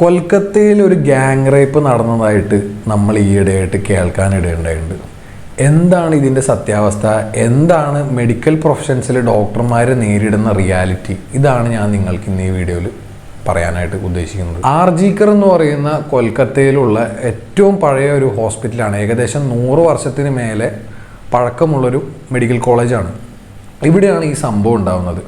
കൊൽക്കത്തയിൽ ഒരു gang rape നടന്നതായിട്ട് നമ്മൾ ഈയിടെയായിട്ട് കേൾക്കാനിടയുണ്ടായിട്ടുണ്ട്. എന്താണ് ഇതിന്റെ സത്യാവസ്ഥ? എന്താണ് മെഡിക്കൽ പ്രൊഫഷൻസിലെ ഡോക്ടർമാർ നേരിടുന്ന റിയാലിറ്റി ഇതാണ് ഞാൻ നിങ്ങൾക്ക് ഇന്ന് ഈ വീഡിയോയിൽ പറയാനായിട്ട് ഉദ്ദേശിക്കുന്നത്. ആർ ജിക്കർ എന്ന് പറയുന്ന കൊൽക്കത്തയിലുള്ള ഏറ്റവും പഴയ ഒരു ഹോസ്പിറ്റലാണ്. ഏകദേശം നൂറ് വർഷത്തിന് മേലെ പഴക്കമുള്ളൊരു മെഡിക്കൽ കോളേജാണ് ഇവിടെയാണ് ഈ സംഭവം ഉണ്ടാകുന്നത്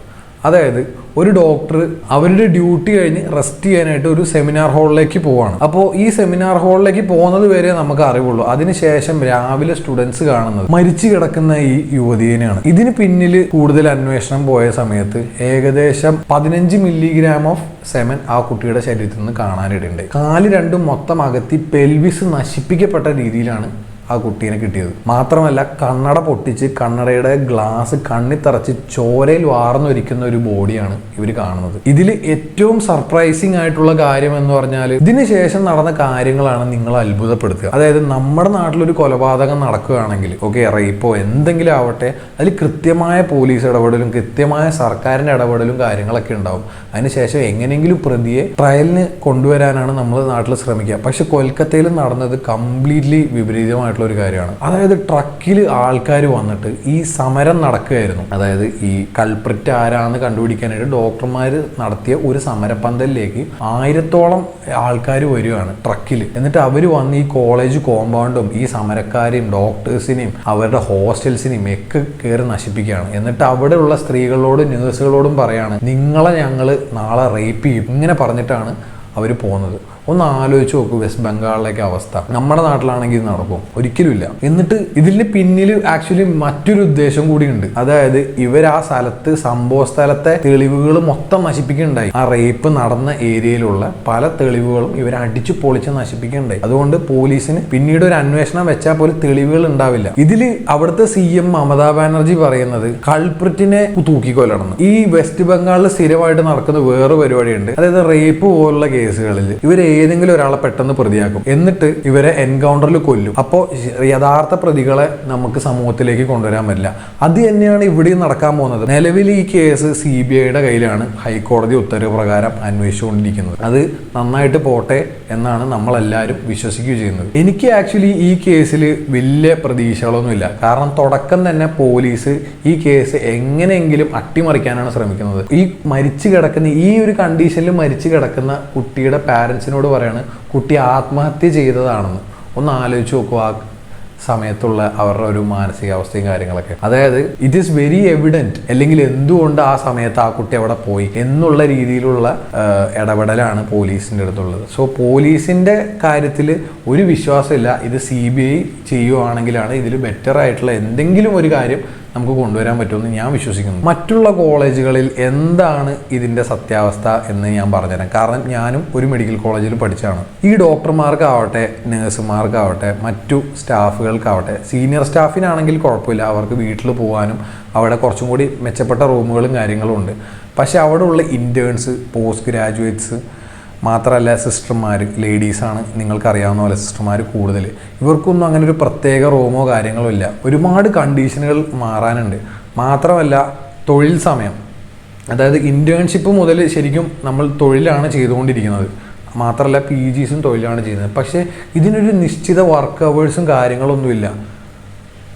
അതായത് ഒരു ഡോക്ടർ അവരുടെ ഡ്യൂട്ടി കഴിഞ്ഞ് റെസ്റ്റ് ചെയ്യാനായിട്ട് ഒരു സെമിനാർ ഹാളിലേക്ക് പോവാണ്. അപ്പോൾ ഈ സെമിനാർ ഹാളിലേക്ക് പോകുന്നത് വരെ നമുക്ക് അറിവുള്ളൂ. അതിനുശേഷം രാവിലെ സ്റ്റുഡൻസ് കാണുന്നത് മരിച്ചു കിടക്കുന്ന ഈ യുവതിയെയാണ് ഇതിന് പിന്നിൽ കൂടുതൽ അന്വേഷണം പോയ സമയത്ത് ഏകദേശം പതിനഞ്ച് മില്ലിഗ്രാം ഓഫ് സെമൻ ആ കുട്ടിയുടെ ശരീരത്തിൽ നിന്ന് കാണാനിടയുണ്ട്. കാൽ രണ്ടും മൊത്തം അകത്തി പെൽവിസ് നശിപ്പിക്കപ്പെട്ട രീതിയിലാണ് ആ കുട്ടീനെ കിട്ടിയത്. മാത്രമല്ല കണ്ണട പൊട്ടിച്ച് കണ്ണടയുടെ ഗ്ലാസ് കണ്ണി തറച്ച് ചോരയിൽ വാർന്നൊരിക്കുന്ന ഒരു ബോഡിയാണ് ഇവർ കാണുന്നത്. ഇതിൽ ഏറ്റവും സർപ്രൈസിങ് ആയിട്ടുള്ള കാര്യം എന്ന് പറഞ്ഞാൽ ഇതിന് ശേഷം നടന്ന കാര്യങ്ങളാണ് നിങ്ങൾ അത്ഭുതപ്പെടുത്തുക. അതായത് നമ്മുടെ നാട്ടിലൊരു കൊലപാതകം നടക്കുകയാണെങ്കിൽ ഓക്കെ റേപ്പോ എന്തെങ്കിലും ആവട്ടെ അതിൽ കൃത്യമായ പോലീസ് ഇടപെടലും കൃത്യമായ സർക്കാരിന്റെ ഇടപെടലും കാര്യങ്ങളൊക്കെ ഉണ്ടാവും. അതിനുശേഷം എങ്ങനെയെങ്കിലും പ്രതിയെ ട്രയലിന് കൊണ്ടുവരാനാണ് നമ്മൾ നാട്ടിൽ ശ്രമിക്കുക. പക്ഷെ കൊൽക്കത്തയിൽ നടന്നത് കംപ്ലീറ്റ്ലി ഒരു കാര്യമാണ്. അതായത് ട്രക്കിൽ ആൾക്കാർ വന്നിട്ട് ഈ സമരം നടക്കുകയായിരുന്നു. അതായത് ഈ കൾപ്രിറ്റ് ആരാന്ന് കണ്ടുപിടിക്കാനായിട്ട് ഡോക്ടർമാർ നടത്തിയ ഒരു സമരപ്പന്തലിലേക്ക് ആയിരത്തോളം ആൾക്കാർ വരികയാണ് ട്രക്കിൽ എന്നിട്ട് അവർ വന്ന് ഈ കോളേജ് കോമ്പൗണ്ടും ഈ സമരക്കാരെയും ഡോക്ടേഴ്സിനെയും അവരുടെ ഹോസ്റ്റൽസിനെയും ഒക്കെ കയറി നശിപ്പിക്കുകയാണ്. എന്നിട്ട് അവിടെയുള്ള സ്ത്രീകളോടും നേഴ്സുകളോടും പറയാണ് നിങ്ങളെ ഞങ്ങൾ നാളെ റേപ്പ് ചെയ്യും. ഇങ്ങനെ പറഞ്ഞിട്ടാണ് അവർ പോകുന്നത്. ഒന്ന് ആലോചിച്ച് നോക്കൂ വെസ്റ്റ് ബംഗാളിലേക്ക് അവസ്ഥ. നമ്മുടെ നാട്ടിലാണെങ്കിൽ ഇത് നടക്കും. ഒരിക്കലുമില്ല. എന്നിട്ട് ഇതിന് പിന്നിൽ ആക്ച്വലി മറ്റൊരു ഉദ്ദേശം കൂടിയുണ്ട്. അതായത് ഇവർ ആ സ്ഥലത്ത് സംഭവ സ്ഥലത്തെ തെളിവുകൾ മൊത്തം നശിപ്പിക്കുന്നുണ്ടായി ആ റേപ്പ് നടന്ന ഏരിയയിലുള്ള പല തെളിവുകളും ഇവർ അടിച്ചു പൊളിച്ച് നശിപ്പിക്കുന്നുണ്ടായി അതുകൊണ്ട് പോലീസിന് പിന്നീട് ഒരു അന്വേഷണം വെച്ചാൽ പോലും തെളിവുകൾ ഉണ്ടാവില്ല. ഇതിൽ അവിടുത്തെ സി എം മമതാ ബാനർജി പറയുന്നത് കൾപ്രിറ്റിനെ തൂക്കിക്കൊല്ലണം. ഈ വെസ്റ്റ് ബംഗാളിൽ സ്ഥിരമായിട്ട് നടക്കുന്ന വേറെ പരിപാടിയുണ്ട്. അതായത് റേപ്പ് പോലുള്ള കേസുകളിൽ ഇവർ ഏതെങ്കിലും ഒരാളെ പെട്ടെന്ന് പ്രതിയാക്കും. എന്നിട്ട് ഇവരെ എൻകൗണ്ടറിൽ കൊല്ലും. അപ്പോൾ യഥാർത്ഥ പ്രതികളെ നമുക്ക് സമൂഹത്തിലേക്ക് കൊണ്ടുവരാൻ പറ്റില്ല. അത് തന്നെയാണ് ഇവിടെയും നടക്കാൻ പോകുന്നത്. നിലവിൽ ഈ കേസ് സി ബി ഐയുടെ കയ്യിലാണ് ഹൈക്കോടതി ഉത്തരവ് പ്രകാരം അന്വേഷിച്ചുകൊണ്ടിരിക്കുന്നത്. അത് നന്നായിട്ട് പോട്ടെ എന്നാണ് നമ്മളെല്ലാവരും വിശ്വസിക്കുകയും ചെയ്യുന്നത്. എനിക്ക് ആക്ച്വലി ഈ കേസിൽ വലിയ പ്രതീക്ഷകളൊന്നുമില്ല. കാരണം തുടക്കം തന്നെ പോലീസ് ഈ കേസ് എങ്ങനെയെങ്കിലും അട്ടിമറിക്കാനാണ് ശ്രമിക്കുന്നത്. ഈ മരിച്ചു കിടക്കുന്ന ഈ ഒരു കണ്ടീഷനിൽ മരിച്ചു കിടക്കുന്ന കുട്ടിയുടെ പാരൻസിനോട് പറയാണ് കുട്ടി ആത്മഹത്യ ചെയ്തതാണെന്ന്. ഒന്ന് ആലോചിച്ച് നോക്കുക ആ സമയത്തുള്ള അവരുടെ ഒരു മാനസികാവസ്ഥയും കാര്യങ്ങളൊക്കെ. അതായത് ഇറ്റ് ഈസ് വെരി എവിഡന്റ് അല്ലെങ്കിൽ എന്തുകൊണ്ട് ആ സമയത്ത് ആ കുട്ടി അവിടെ പോയി എന്നുള്ള രീതിയിലുള്ള ഇടപെടലാണ് പോലീസിന്റെ അടുത്തുള്ളത്. സോ പോലീസിന്റെ കാര്യത്തിൽ ഒരു വിശ്വാസമില്ല. ഇത് സി ബി ഐ ചെയ്യുവാണെങ്കിലാണ് ഇതിൽ ബെറ്റർ ആയിട്ടുള്ള എന്തെങ്കിലും ഒരു കാര്യം നമുക്ക് കൊണ്ടുവരാൻ പറ്റുമെന്ന് ഞാൻ വിശ്വസിക്കുന്നു. മറ്റുള്ള കോളേജുകളിൽ എന്താണ് ഇതിന്റെ സത്യാവസ്ഥ എന്ന് ഞാൻ പറഞ്ഞുതരാം. കാരണം ഞാനും ഒരു മെഡിക്കൽ കോളേജിൽ പഠിച്ചാണ് ഈ ഡോക്ടർമാർക്കാവട്ടെ നേഴ്സുമാർക്കാവട്ടെ മറ്റു സ്റ്റാഫുകൾക്കാവട്ടെ സീനിയർ സ്റ്റാഫിനാണെങ്കിൽ കുഴപ്പമില്ല. അവർക്ക് വീട്ടിൽ പോകാനും അവിടെ കുറച്ചും കൂടി മെച്ചപ്പെട്ട റൂമുകളും കാര്യങ്ങളും ഉണ്ട്. പക്ഷേ അവിടെ ഉള്ള ഇന്റേൺസ് പോസ്റ്റ് ഗ്രാജുവേറ്റ്സ് മാത്രമല്ല സിസ്റ്റർമാർ ലേഡീസാണ് നിങ്ങൾക്കറിയാവുന്ന പോലെ സിസ്റ്റർമാർ കൂടുതൽ ഇവർക്കൊന്നും അങ്ങനെ ഒരു പ്രത്യേക റൂമോ കാര്യങ്ങളോ ഇല്ല. ഒരുപാട് കണ്ടീഷനുകൾ മാറാനുണ്ട്. മാത്രമല്ല തൊഴിൽ സമയം. അതായത് ഇന്റേൺഷിപ്പ് മുതൽ ശരിക്കും നമ്മൾ തൊഴിലാണ് ചെയ്തുകൊണ്ടിരിക്കുന്നത്. മാത്രമല്ല പി ജിസും തൊഴിലാണ് ചെയ്യുന്നത്. പക്ഷേ ഇതിനൊരു നിശ്ചിത വർക്ക് അവേഴ്സും കാര്യങ്ങളൊന്നുമില്ല.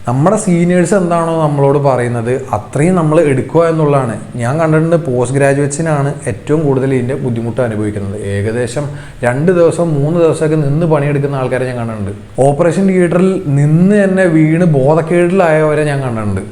നമ്മുടെ സീനിയേഴ്സ് എന്താണോ നമ്മളോട് പറയുന്നത് അത്രയും നമ്മൾ എടുക്കുക എന്നുള്ളതാണ്. ഞാൻ കണ്ടിട്ടുണ്ട് പോസ്റ്റ് ഗ്രാജുവേറ്റ്സിനാണ് ഏറ്റവും കൂടുതൽ ഇതിന്റെ ബുദ്ധിമുട്ട് അനുഭവിക്കുന്നത്. ഏകദേശം രണ്ട് ദിവസം മൂന്ന് ദിവസമൊക്കെ നിന്ന് പണിയെടുക്കുന്ന ആൾക്കാരെ ഞാൻ കണ്ടിട്ടുണ്ട്. ഓപ്പറേഷൻ തിയേറ്ററിൽ നിന്ന് തന്നെ വീണ് ബോധക്കേടിലായവരെ ഞാൻ കണ്ടിട്ടുണ്ട്.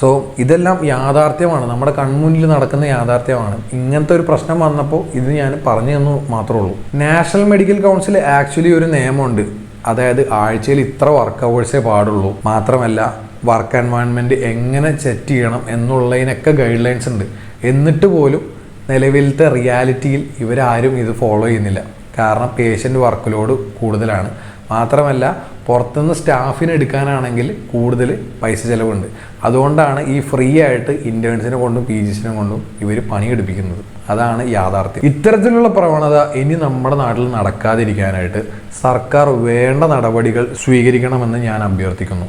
സോ ഇതെല്ലാം യാഥാർത്ഥ്യമാണ്. നമ്മുടെ കൺമുന്നിൽ നടക്കുന്ന യാഥാർത്ഥ്യമാണ്. ഇങ്ങനത്തെ ഒരു പ്രശ്നം വന്നപ്പോൾ ഇത് ഞാൻ പറഞ്ഞു തന്നു മാത്രമേ ഉള്ളൂ. നാഷണൽ മെഡിക്കൽ കൗൺസിൽ ആക്ച്വലി ഒരു നിയമമുണ്ട്. അതായത് ആഴ്ചയിൽ ഇത്ര വർക്ക് അവേഴ്സേ പാടുള്ളൂ. മാത്രമല്ല വർക്ക് എൻവയൺമെന്റ് എങ്ങനെ സെറ്റ് ചെയ്യണം എന്നുള്ളതിനൊക്കെ ഗൈഡ് ലൈൻസ് ഉണ്ട്. എന്നിട്ട് പോലും നിലവിലത്തെ റിയാലിറ്റിയിൽ ഇവരാരും ഇത് ഫോളോ ചെയ്യുന്നില്ല. കാരണം പേഷ്യന്റ് വർക്ക് ലോഡ് കൂടുതലാണ്. മാത്രമല്ല പുറത്തുനിന്ന് സ്റ്റാഫിനെ എടുക്കാനാണെങ്കിൽ കൂടുതൽ പൈസ ചിലവുണ്ട്. അതുകൊണ്ടാണ് ഈ ഫ്രീ ആയിട്ട് ഇന്റേൺസിനെ കൊണ്ടും പി ജിസിനെ കൊണ്ടും ഇവർ പണിയെടുപ്പിക്കുന്നത്. അതാണ് യാഥാർത്ഥ്യം. ഇത്തരത്തിലുള്ള പ്രവണത ഇനി നമ്മുടെ നാട്ടിൽ നടക്കാതിരിക്കാനായിട്ട് സർക്കാർ വേണ്ട നടപടികൾ സ്വീകരിക്കണമെന്ന് ഞാൻ അഭ്യർത്ഥിക്കുന്നു.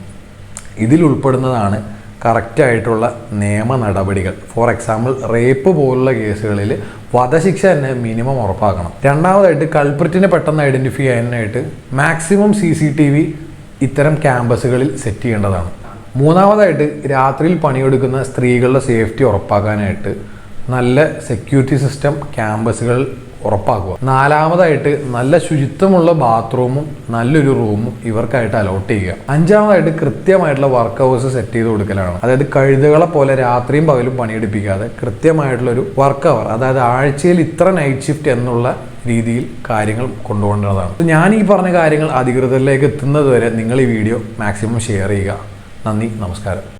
ഇതിൽ ഉൾപ്പെടുന്നതാണ് കറക്റ്റായിട്ടുള്ള നിയമ നടപടികൾ. ഫോർ എക്സാമ്പിൾ റേപ്പ് പോലുള്ള കേസുകളിൽ വധശിക്ഷ തന്നെ മിനിമം ഉറപ്പാക്കണം. രണ്ടാമതായിട്ട് കൾപ്രിറ്റിനെ പെട്ടെന്ന് ഐഡന്റിഫൈ ചെയ്യാനായിട്ട് maximum C C T V ഇത്തരം ക്യാമ്പസുകളിൽ സെറ്റ് ചെയ്യേണ്ടതാണ്. മൂന്നാമതായിട്ട് രാത്രിയിൽ പണിയെടുക്കുന്ന സ്ത്രീകളുടെ സേഫ്റ്റി ഉറപ്പാക്കാനായിട്ട് നല്ല സെക്യൂരിറ്റി സിസ്റ്റം ക്യാമ്പസുകൾ ഉറപ്പാക്കുക. നാലാമതായിട്ട് നല്ല ശുചിത്വമുള്ള ബാത്റൂമും നല്ലൊരു റൂമും ഇവർക്കായിട്ട് അലോട്ട് ചെയ്യുക. അഞ്ചാമതായിട്ട് കൃത്യമായിട്ടുള്ള വർക്ക് ഹൗസ് സെറ്റ് ചെയ്ത് കൊടുക്കലാണ്. അതായത് കഴുതുകളെ പോലെ രാത്രിയും പകലും പണിയെടുപ്പിക്കാതെ കൃത്യമായിട്ടുള്ള ഒരു വർക്ക് അവർ അതായത് ആഴ്ചയിൽ ഇത്ര നൈറ്റ് ഷിഫ്റ്റ് എന്നുള്ള രീതിയിൽ കാര്യങ്ങൾ കൊണ്ടുപോകേണ്ടതാണ്. ഞാൻ ഈ പറഞ്ഞ കാര്യങ്ങൾ അധികൃതരിലേക്ക് എത്തുന്നത് വരെ നിങ്ങൾ ഈ വീഡിയോ മാക്സിമം ഷെയർ ചെയ്യുക. നന്ദി നമസ്കാരം.